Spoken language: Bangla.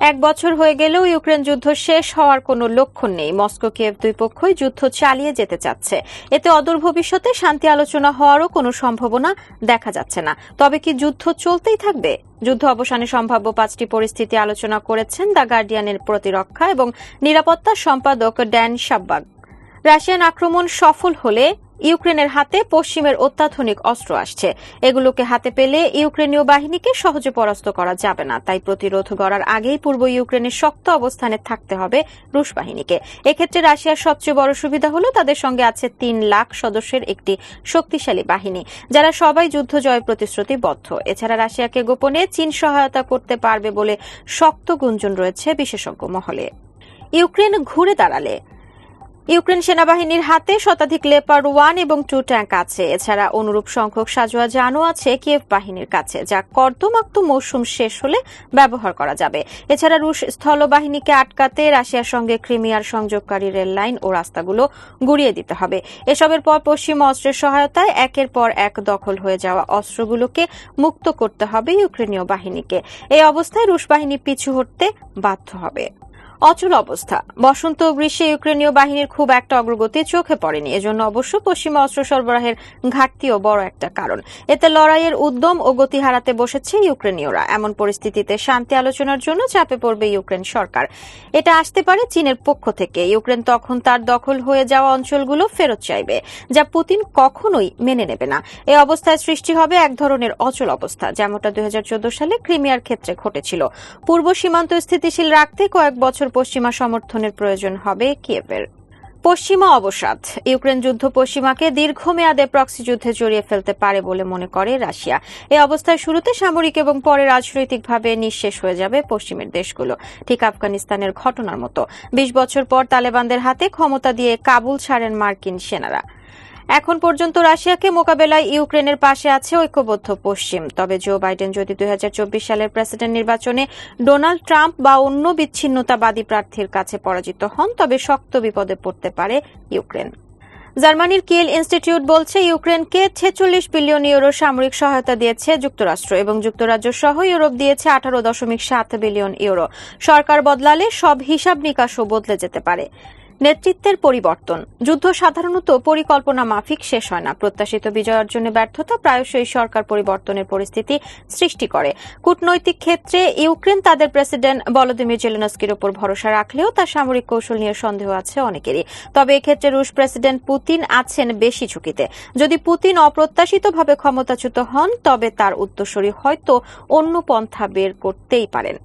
এক বছর হয়ে গেলেও ইউক্রেন যুদ্ধ শেষ হওয়ার কোনো লক্ষণ নেই। মস্কো, কিয়েভ দুই পক্ষই যুদ্ধ চালিয়ে যেতে চাচ্ছে। এতে অদূর ভবিষ্যতে শান্তি আলোচনা হওয়ারও কোনো সম্ভাবনা দেখা যাচ্ছে না। তবে কি যুদ্ধ চলতেই থাকবে? যুদ্ধ অবসানে সম্ভাব্য পাঁচটি পরিস্থিতি আলোচনা করেছেন দ্য গার্ডিয়ানের প্রতিরক্ষা এবং নিরাপত্তা সম্পাদক ড্যান শাব্বাগ রাশিয়ান আক্রমণ সফল হলে ইউক্রেনের হাতে পশ্চিমের অত্যাধুনিক অস্ত্র আসছে। এগুলোকে হাতে পেলে ইউক্রেনীয় বাহিনীকে সহজে পরাস্ত করা যাবে না। তাই প্রতিরোধ গড়ার আগেই পূর্ব ইউক্রেনের শক্ত অবস্থানে থাকতে হবে রুশ বাহিনীকে। এক্ষেত্রে রাশিয়ার সবচেয়ে বড় সুবিধা হলো তাদের সঙ্গে আছে তিন লাখ সদস্যের একটি শক্তিশালী বাহিনী, যারা সবাই যুদ্ধ জয় প্রতিশ্রুতিবদ্ধ। এছাড়া রাশিয়াকে গোপনে চীন সহায়তা করতে পারবে বলে শক্ত গুঞ্জন রয়েছে বিশেষজ্ঞ মহলে। ইউক্রেন ঘুরে দাঁড়ালে ইউক্রেন সেনাবাহিনীর হাতে শতাধিক লেপার ওয়ান এবং টু ট্যাঙ্ক আছে। এছাড়া অনুরূপ সংখ্যক সাজোয়া জানও আছে কিয়েভ বাহিনীর কাছে, যা কর্দমাক্ত মৌসুম শেষ হলে ব্যবহার করা যাবে। এছাড়া রুশ স্থলবাহিনীকে আটকাতে রাশিয়ার সঙ্গে ক্রিমিয়ার সংযোগকারী রেল লাইন ও রাস্তাগুলো গুড়িয়ে দিতে হবে। এসবের পর পশ্চিম অস্ত্রের সহায়তায় একের পর এক দখল হয়ে যাওয়া অস্ত্রগুলোকে মুক্ত করতে হবে ইউক্রেনীয় বাহিনীকে। এই অবস্থায় রুশ বাহিনী পিছু হটতে বাধ্য হবে। অচল অবস্থা। বসন্ত গ্রীষ্মে ইউক্রেনীয় বাহিনীর খুব একটা অগ্রগতি চোখে পড়েনি। এজন্য অবশ্য পশ্চিমা অস্ত্র সরবরাহের ঘাটতিও বড় একটা কারণ। এতে লড়াইয়ের উদ্যম ও গতি হারাতে বসেছে ইউক্রেনীয়রা। এমন পরিস্থিতিতে শান্তি আলোচনার জন্য চাপে পড়বে ইউক্রেন সরকার। এটা আসতে পারে চীনের পক্ষ থেকে। ইউক্রেন তখন তার দখল হয়ে যাওয়া অঞ্চলগুলো ফেরত চাইবে, যা পুতিন কখনোই মেনে নেবে না। এই অবস্থায় সৃষ্টি হবে এক ধরনের অচল অবস্থা, যেমনটা দু হাজার চোদ্দ সালে ক্রিমিয়ার ক্ষেত্রে ঘটেছিল। পূর্ব সীমান্ত স্থিতিশীল রাখতে কয়েক বছর পশ্চিমা সমর্থনের প্রয়োজন হবে কিয়েভের। পশ্চিমা অবসাদ। ইউক্রেন যুদ্ধ পশ্চিমাকে দীর্ঘমেয়াদে প্রক্সি যুদ্ধে জড়িয়ে ফেলতে পারে বলে মনে করে রাশিয়া। এই অবস্থায় শুরুতে সামরিক এবং পরে রাজনৈতিকভাবে নিঃশেষ হয়ে যাবে পশ্চিমের দেশগুলো, ঠিক আফগানিস্তানের ঘটনার মতো। বিশ বছর পর তালেবানদের হাতে ক্ষমতা দিয়ে কাবুল ছাড়েন মার্কিন সেনারা। এখন পর্যন্ত রাশিয়াকে মোকাবেলায় ইউক্রেনের পাশে আছে ঐক্যবদ্ধ পশ্চিম। তবে জো বাইডেন যদি দুই হাজার চব্বিশ সালের প্রেসিডেন্ট নির্বাচনে ডোনাল্ড ট্রাম্প বা অন্য বিচ্ছিন্নতাবাদী প্রার্থীর কাছে পরাজিত হন, তবে শক্ত বিপদে পড়তে পারে ইউক্রেন। জার্মানির কিল ইনস্টিটিউট বলছে, ইউক্রেনকে ছেচল্লিশ বিলিয়ন ইউরো সামরিক সহায়তা দিয়েছে যুক্তরাষ্ট্র এবং যুক্তরাজ্য সহ ইউরোপ দিয়েছে আঠারো দশমিক সাত বিলিয়ন ইউরো। সরকার বদলালে সব হিসাব নিকাশও বদলে যেতে পারে। নেতৃত্বের পরিবর্তন। যুদ্ধ সাধারণত পরিকল্পনা মাফিক শেষ হয় না। প্রত্যাশিত বিজয় অর্জনে ব্যর্থতা প্রায়শই সরকার পরিবর্তনের পরিস্থিতি সৃষ্টি করে। কূটনৈতিক ক্ষেত্রে ইউক্রেন তাদের প্রেসিডেন্ট ভলোদিমির জেলেনস্কির উপর ভরসা রাখলেও তার সামরিক কৌশল নিয়ে সন্দেহ আছে অনেকেরই। তবে এক্ষেত্রে রুশ প্রেসিডেন্ট পুতিন আছেন বেশি ঝুঁকিতে। যদি পুতিন অপ্রত্যাশিতভাবে ক্ষমতাচ্যুত হন, তবে তার উত্তরসূরি হয়তো অন্য পন্থা বের করতেই পারেন।